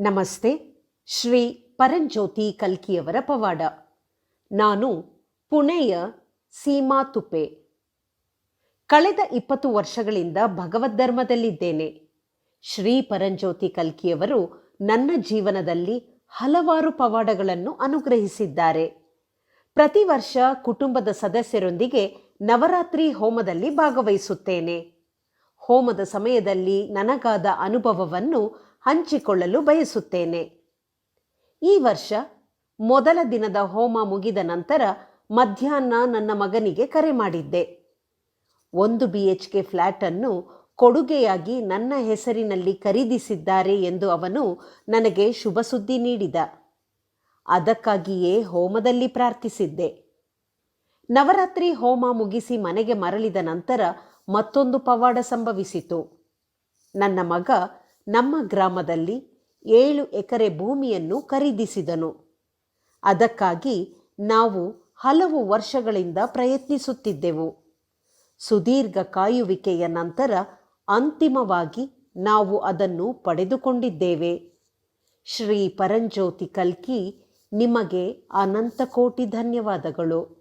ನಮಸ್ತೆ, ಶ್ರೀ ಪರಂಜ್ಯೋತಿ ಕಲ್ಕಿಯವರ ಪವಾಡ. ನಾನು ಪುಣೆಯ ಸೀಮಾ ತುಪೆ. ಕಳೆದ ಇಪ್ಪತ್ತು ವರ್ಷಗಳಿಂದ ಭಗವದ್ಧರ್ಮದಲ್ಲಿದ್ದೇನೆ. ಶ್ರೀ ಪರಂಜ್ಯೋತಿ ಕಲ್ಕಿಯವರು ನನ್ನ ಜೀವನದಲ್ಲಿ ಹಲವಾರು ಪವಾಡಗಳನ್ನು ಅನುಗ್ರಹಿಸಿದ್ದಾರೆ. ಪ್ರತಿ ವರ್ಷ ಕುಟುಂಬದ ಸದಸ್ಯರೊಂದಿಗೆ ನವರಾತ್ರಿ ಹೋಮದಲ್ಲಿ ಭಾಗವಹಿಸುತ್ತೇನೆ. ಹೋಮದ ಸಮಯದಲ್ಲಿ ನನಗಾದ ಅನುಭವವನ್ನು ಹಂಚಿಕೊಳ್ಳಲು ಬಯಸುತ್ತೇನೆ. ಈ ವರ್ಷ ಮೊದಲ ದಿನದ ಹೋಮ ಮುಗಿದ ನಂತರ ಮಧ್ಯಾಹ್ನ ನನ್ನ ಮಗನಿಗೆ ಕರೆ ಮಾಡಿದ್ದೆ. ಒಂದು ಬಿ ಎಚ್ ಕೆ ಫ್ಲ್ಯಾಟನ್ನು ಕೊಡುಗೆಯಾಗಿ ನನ್ನ ಹೆಸರಿನಲ್ಲಿ ಖರೀದಿಸಿದ್ದಾರೆ ಎಂದು ಅವನು ನನಗೆ ಶುಭ ಸುದ್ದಿ ನೀಡಿದ. ಅದಕ್ಕಾಗಿಯೇ ಹೋಮದಲ್ಲಿ ಪ್ರಾರ್ಥಿಸಿದ್ದೆ. ನವರಾತ್ರಿ ಹೋಮ ಮುಗಿಸಿ ಮನೆಗೆ ಮರಳಿದ ನಂತರ ಮತ್ತೊಂದು ಪವಾಡ ಸಂಭವಿಸಿತು. ನನ್ನ ಮಗ ನಮ್ಮ ಗ್ರಾಮದಲ್ಲಿ ಏಳು ಎಕರೆ ಭೂಮಿಯನ್ನು ಖರೀದಿಸಿದನು. ಅದಕ್ಕಾಗಿ ನಾವು ಹಲವು ವರ್ಷಗಳಿಂದ ಪ್ರಯತ್ನಿಸುತ್ತಿದ್ದೆವು. ಸುದೀರ್ಘ ಕಾಯುವಿಕೆಯ ನಂತರ ಅಂತಿಮವಾಗಿ ನಾವು ಅದನ್ನು ಪಡೆದುಕೊಂಡಿದ್ದೇವೆ. ಶ್ರೀ ಪರಂಜ್ಯೋತಿ ಕಲ್ಕಿ, ನಿಮಗೆ ಅನಂತ ಕೋಟಿ ಧನ್ಯವಾದಗಳು.